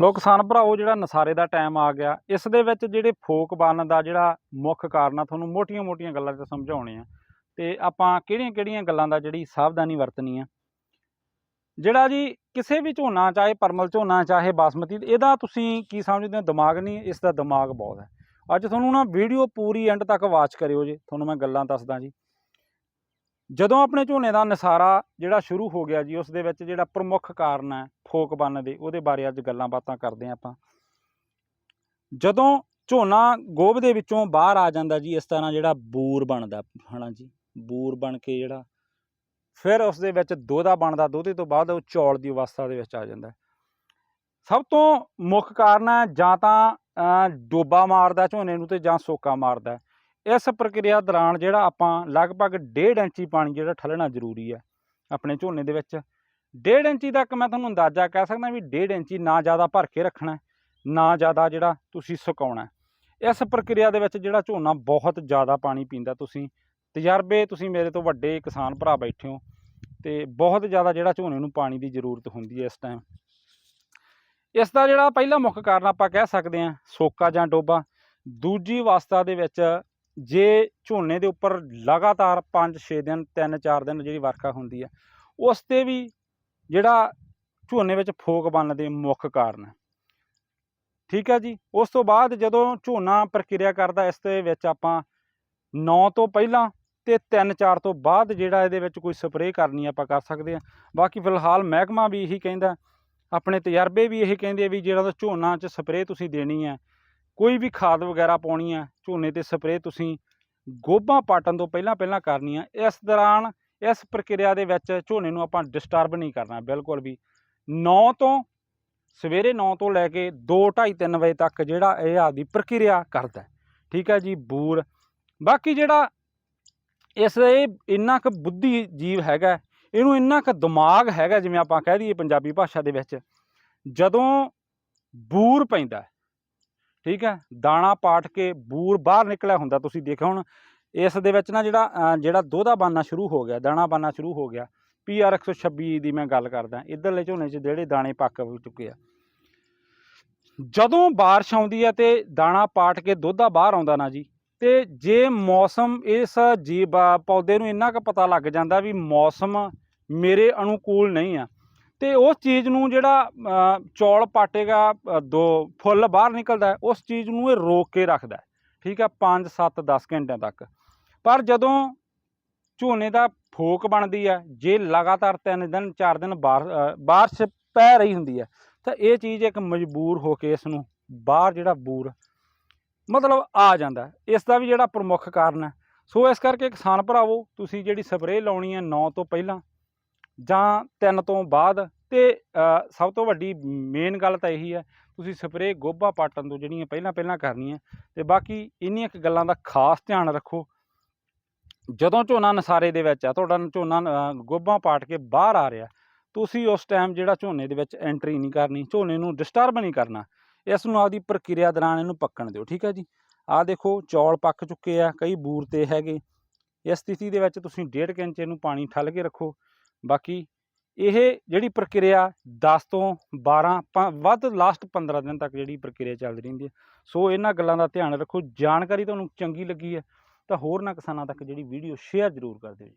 ਲੋ ਕਿਸਾਨ ਭਰਾਓ ਜਿਹੜਾ ਨਸਾਰੇ ਦਾ ਟਾਈਮ ਆ ਗਿਆ, ਇਸ ਦੇ ਵਿੱਚ ਜਿਹੜੇ ਫੋਕ ਬਣਨ ਦਾ ਜਿਹੜਾ ਮੁੱਖ ਕਾਰਨ ਆ, ਤੁਹਾਨੂੰ ਮੋਟੀਆਂ-ਮੋਟੀਆਂ ਗੱਲਾਂ ਤੇ ਸਮਝਾਉਣੇ ਆ ਤੇ ਆਪਾਂ ਕਿਹੜੀਆਂ-ਕਿਹੜੀਆਂ ਗੱਲਾਂ ਦਾ ਜਿਹੜੀ ਸਾਵਧਾਨੀ ਵਰਤਣੀ ਆ। ਜਿਹੜਾ ਜੀ ਕਿਸੇ ਵੀ ਝੋਨਾ, ਚਾਹੇ ਪਰਮਲ ਝੋਨਾ, ਚਾਹੇ ਬਾਸਮਤੀ, ਇਹਦਾ ਤੁਸੀਂ ਕੀ ਸਮਝਦੇ ਹੋ? ਦਿਮਾਗ ਨਹੀਂ, ਇਸ ਦਾ ਦਿਮਾਗ ਬਹੁਤ ਹੈ। ਅੱਜ ਤੁਹਾਨੂੰ ਨਾ ਵੀਡੀਓ ਪੂਰੀ ਐਂਡ ਤੱਕ ਵਾਚ ਕਰਿਓ ਜੀ। ਤੁਹਾਨੂੰ ਮੈਂ ਗੱਲਾਂ ਦੱਸਦਾ ਜੀ। ਜਦੋਂ ਆਪਣੇ ਝੋਨੇ ਦਾ ਨਸਾਰਾ ਜਿਹੜਾ ਸ਼ੁਰੂ ਹੋ ਗਿਆ ਜੀ, ਉਸ ਦੇ ਵਿੱਚ ਜਿਹੜਾ ਪ੍ਰਮੁੱਖ ਕਾਰਨ ਹੈ ਫੋਕ ਬਣਨ ਦੇ, ਉਹਦੇ ਬਾਰੇ ਅੱਜ ਗੱਲਾਂ ਬਾਤਾਂ ਕਰਦੇ ਹਾਂ ਆਪਾਂ। ਜਦੋਂ ਝੋਨਾ ਗੋਭ ਦੇ ਵਿੱਚੋਂ ਬਾਹਰ ਆ ਜਾਂਦਾ ਜੀ, ਇਸ ਤਰ੍ਹਾਂ ਜਿਹੜਾ ਬੂਰ ਬਣਦਾ, ਹਨਾ ਜੀ? ਬੂਰ ਬਣ ਕੇ ਜਿਹੜਾ, ਫਿਰ ਉਸ ਦੇ ਵਿੱਚ ਦੋਧਾ ਬਣਦਾ, ਦੋਧੇ ਤੋਂ ਬਾਅਦ ਉਹ ਚੌਲ ਦੀ ਅਵਸਥਾ ਦੇ ਵਿੱਚ ਆ ਜਾਂਦਾ ਸਭ ਤੋਂ ਮੁੱਖ ਕਾਰਨ ਹੈ ਜਾਂ ਤਾਂ ਡੋਬਾ ਮਾਰਦਾ ਝੋਨੇ ਨੂੰ ਤੇ ਜਾਂ ਸੋਕਾ ਮਾਰਦਾ ਇਸ ਪ੍ਰਕਿਰਿਆ ਦੌਰਾਨ ਜਿਹੜਾ ਆਪਾਂ ਲਗਭਗ 1.5 ਇੰਚੀ ਪਾਣੀ ਜਿਹੜਾ ਠੱਲਣਾ ਜ਼ਰੂਰੀ ਹੈ, ਆਪਣੇ ਝੋਨੇ ਦੇ ਵਿੱਚ। ਡੇਢ ਇੰਚੀ ਤੱਕ ਮੈਂ ਤੁਹਾਨੂੰ ਅੰਦਾਜ਼ਾ ਕਹਿ ਸਕਦਾ ਵੀ ਡੇਢ ਇੰਚੀ ਨਾ ਜ਼ਿਆਦਾ ਭਰ ਕੇ ਰੱਖਣਾ, ਨਾ ਜ਼ਿਆਦਾ ਜਿਹੜਾ ਤੁਸੀਂ ਸੁਕਾਉਣਾ। ਇਸ ਪ੍ਰਕਿਰਿਆ ਦੇ ਵਿੱਚ ਜਿਹੜਾ ਝੋਨਾ ਬਹੁਤ ਜ਼ਿਆਦਾ ਪਾਣੀ ਪੀਂਦਾ ਤੁਸੀਂ, ਤਜਰਬੇ ਤੁਸੀਂ ਮੇਰੇ ਤੋਂ ਵੱਡੇ ਕਿਸਾਨ ਭਰਾ ਬੈਠੇ ਹੋ, ਤੇ ਬਹੁਤ ਜ਼ਿਆਦਾ ਜਿਹੜਾ ਝੋਨੇ ਨੂੰ ਪਾਣੀ ਦੀ ਜ਼ਰੂਰਤ ਹੁੰਦੀ ਹੈ ਇਸ ਟਾਈਮ ਇਸ ਦਾ ਜਿਹੜਾ ਪਹਿਲਾ ਮੁੱਖ ਕਾਰਨ ਆਪਾਂ ਕਹਿ ਸਕਦੇ ਹਾਂ ਸੋਕਾ ਜਾਂ ਡੋਬਾ। ਦੂਜੀ ਅਵਸਥਾ ਦੇ ਵਿੱਚ ਜੇ ਝੋਨੇ ਦੇ ਉੱਪਰ ਲਗਾਤਾਰ 5-6 ਦਿਨ 3-4 ਦਿਨ ਜਿਹੜੀ ਵਰਖਾ ਹੁੰਦੀ ਹੈ, ਉਸ ਤੇ ਵੀ ਜਿਹੜਾ ਝੋਨੇ ਵਿੱਚ ਫੋਕ ਬਣਨ ਦੇ ਮੁੱਖ ਕਾਰਨ ਹੈ। ਠੀਕ ਹੈ ਜੀ? ਉਸ ਤੋਂ ਬਾਅਦ ਜਦੋਂ ਝੋਨਾ ਪ੍ਰਕਿਰਿਆ ਕਰਦਾ, ਇਸ ਦੇ ਵਿੱਚ ਆਪਾਂ 9 ਤੋਂ ਪਹਿਲਾਂ ਤੇ 3-4 ਤੋਂ ਬਾਅਦ ਜਿਹੜਾ ਇਹਦੇ ਵਿੱਚ ਕੋਈ ਸਪਰੇਅ ਕਰਨੀ ਆਪਾਂ ਕਰ ਸਕਦੇ ਹਾਂ। ਬਾਕੀ ਫਿਲਹਾਲ ਮਹਿਕਮਾ ਵੀ ਇਹੀ ਕਹਿੰਦਾ ਆਪਣੇ ਤਜਰਬੇ ਵੀ ਇਹ ਕਹਿੰਦੇ ਵੀ ਜਿਹੜਾ ਝੋਨਾ 'ਚ ਸਪਰੇਅ ਤੁਸੀਂ ਦੇਣੀ ਹੈ, ਕੋਈ ਵੀ ਖਾਦ ਵਗੈਰਾ ਪਾਉਣੀ ਹੈ, ਝੋਨੇ ਤੇ ਸਪਰੇਅ ਤੁਸੀਂ ਗੋਭਾ ਪਾਟਣ ਤੋਂ ਪਹਿਲਾਂ ਪਹਿਲਾਂ ਕਰਨੀ ਹੈ। ਇਸ ਦੌਰਾਨ ਇਸ ਪ੍ਰਕਿਰਿਆ ਦੇ ਵਿੱਚ ਝੋਨੇ ਨੂੰ ਆਪਾਂ ਡਿਸਟਰਬ ਨਹੀਂ ਕਰਨਾ, ਬਿਲਕੁਲ ਵੀ। 9 ਤੋਂ, ਸਵੇਰੇ 9 ਤੋਂ ਲੈ ਕੇ 2 2:30 3 ਵਜੇ ਤੱਕ ਜਿਹੜਾ ਇਹ ਆਦੀ ਪ੍ਰਕਿਰਿਆ ਕਰਦਾ ਠੀਕ ਹੈ ਜੀ, ਬੂਰ। ਬਾਕੀ ਜਿਹੜਾ ਇਸ ਇਹ ਇੰਨਾ ਕੁ ਬੁੱਧੀ ਜੀਵ ਹੈਗਾ ਇਹਨੂੰ ਇੰਨਾ ਕੁ ਦਿਮਾਗ ਹੈਗਾ ਜਿਵੇਂ ਆਪਾਂ ਕਹਿ ਦਈਏ ਪੰਜਾਬੀ ਭਾਸ਼ਾ ਦੇ ਵਿੱਚ, ਜਦੋਂ ਬੂਰ ਪੈਂਦਾ ਠੀਕ ਹੈ, ਦਾਣਾ ਪਾਟ ਕੇ ਬੂਰ ਬਾਹਰ ਨਿਕਲਿਆ ਹੁੰਦਾ, ਤੁਸੀਂ ਦੇਖਿਆ ਹੁਣ ਇਸ ਦੇ ਵਿੱਚ ਨਾ ਜਿਹੜਾ ਅਹ, ਜਿਹੜਾ ਦੋਧਾ ਬਾਨਾ ਸ਼ੁਰੂ ਹੋ ਗਿਆ ਦਾਣਾ ਬਾਨਾ ਸ਼ੁਰੂ ਹੋ ਗਿਆ ਪੀਆਰ 126 ਦੀ ਮੈਂ ਗੱਲ ਕਰਦਾ ਇਧਰਲੇ ਝੋਨੇ 'ਚ ਜਿਹੜੇ ਦਾਣੇ ਪੱਕ ਚੁੱਕੇ ਆ। ਜਦੋਂ ਬਾਰਿਸ਼ ਆਉਂਦੀ ਹੈ ਤੇ ਦਾਣਾ ਪਾਟ ਕੇ ਦੋਧਾ ਬਾਹਰ ਆਉਂਦਾ ਨਾ ਜੀ ਤੇ ਜੇ ਮੌਸਮ ਇਸ ਜੀਵ ਆ, ਪੌਦੇ ਨੂੰ ਇੰਨਾ ਕੁ ਪਤਾ ਲੱਗ ਜਾਂਦਾ ਵੀ ਮੌਸਮ ਮੇਰੇ ਅਨੁਕੂਲ ਨਹੀਂ ਆ ਤੇ ਉਸ ਚੀਜ਼ ਨੂੰ ਜਿਹੜਾ ਚੌਲ ਪਾਟੇਗਾ ਦੋ ਫੁੱਲ ਬਾਹਰ ਨਿਕਲਦਾ ਉਸ ਚੀਜ਼ ਨੂੰ ਇਹ ਰੋਕ ਕੇ ਰੱਖਦਾ ਠੀਕ ਆ 5 7 10 ਘੰਟਿਆਂ ਤੱਕ। ਪਰ ਜਦੋਂ ਝੋਨੇ ਦਾ ਫੋਕ ਬਣਦੀ ਹੈ, ਜੇ ਲਗਾਤਾਰ 3 ਦਿਨ 4 ਦਿਨ ਬਾਰ ਬਾਰਿਸ਼ ਪੈ ਰਹੀ ਹੁੰਦੀ ਹੈ, ਤਾਂ ਇਹ ਚੀਜ਼ ਇੱਕ ਮਜਬੂਰ ਹੋ ਕੇ ਇਸ ਨੂੰ ਬਾਹਰ ਜਿਹੜਾ ਬੂਰ ਮਤਲਬ ਆ ਜਾਂਦਾ ਇਸ ਦਾ ਵੀ ਜਿਹੜਾ ਪ੍ਰਮੁੱਖ ਕਾਰਨ ਹੈ। ਸੋ ਇਸ ਕਰਕੇ ਕਿਸਾਨ ਭਰਾਵੋ, ਤੁਸੀਂ ਜਿਹੜੀ ਸਪਰੇਅ ਲਾਉਣੀ ਹੈ 9 ਤੋਂ ਪਹਿਲਾਂ ਜਾਂ 3 ਤੋਂ ਬਾਅਦ, ਤੇ ਸਭ ਤੋਂ ਵੱਡੀ ਮੇਨ ਗੱਲ ਤਾਂ ਇਹੀ ਹੈ, ਤੁਸੀਂ ਸਪਰੇਅ ਗੋਭਾ ਪਾਟਣ ਤੋਂ ਜਿਹੜੀਆਂ ਪਹਿਲਾਂ ਪਹਿਲਾਂ ਕਰਨੀ ਹੈ ਤੇ ਬਾਕੀ ਇੰਨੀਆਂ ਇੱਕ ਗੱਲਾਂ ਦਾ ਖਾਸ ਧਿਆਨ ਰੱਖੋ ਜਦੋਂ ਝੋਨਾ ਨਸਾਰੇ ਦੇ ਵਿੱਚ ਆ ਤੁਹਾਡਾ ਝੋਨਾ ਅ, ਗੋਭਾ ਪਾਟ ਕੇ ਬਾਹਰ ਆ ਰਿਹਾ ਤੁਸੀਂ ਉਸ ਟਾਈਮ ਜਿਹੜਾ ਝੋਨੇ ਦੇ ਵਿੱਚ ਐਂਟਰੀ ਨਹੀਂ ਕਰਨੀ ਝੋਨੇ ਨੂੰ ਡਿਸਟਰਬ ਨਹੀਂ ਕਰਨਾ ਇਸ ਨੂੰ ਆਪਦੀ ਪ੍ਰਕਿਰਿਆ ਦੌਰਾਨ ਇਹਨੂੰ ਪੱਕਣ ਦਿਓ ਠੀਕ ਹੈ ਜੀ? ਆਹ ਦੇਖੋ ਚੌਲ ਪੱਕ ਚੁੱਕੇ ਆ ਕਈ ਬੂਰ ਤੇ ਹੈਗੇ ਇਸ ਸਥਿਤੀ ਦੇ ਵਿੱਚ ਤੁਸੀਂ 1.5 ਇੰਚ ਇਹਨੂੰ ਪਾਣੀ ਠੱਲ ਕੇ ਰੱਖੋ ਬਾਕੀ ਇਹ ਜਿਹੜੀ ਪ੍ਰਕਿਰਿਆ 10 ਤੋਂ 12 ਪ- ਵੱਧ ਲਾਸਟ 15 ਦਿਨ ਤੱਕ ਜਿਹੜੀ ਪ੍ਰਕਿਰਿਆ ਚੱਲਦੀ ਰਹਿੰਦੀ ਹੈ ਸੋ ਇਹਨਾਂ ਗੱਲਾਂ ਦਾ ਧਿਆਨ ਰੱਖੋ ਜਾਣਕਾਰੀ ਤੁਹਾਨੂੰ ਚੰਗੀ ਲੱਗੀ ਹੈ ਤਾਂ ਹੋਰ ਨਾ ਕਿਸਾਨਾਂ ਤੱਕ ਜਿਹੜੀ ਵੀਡੀਓ ਸ਼ੇਅਰ ਜ਼ਰੂਰ ਕਰ ਦਿਓ ਜੀ।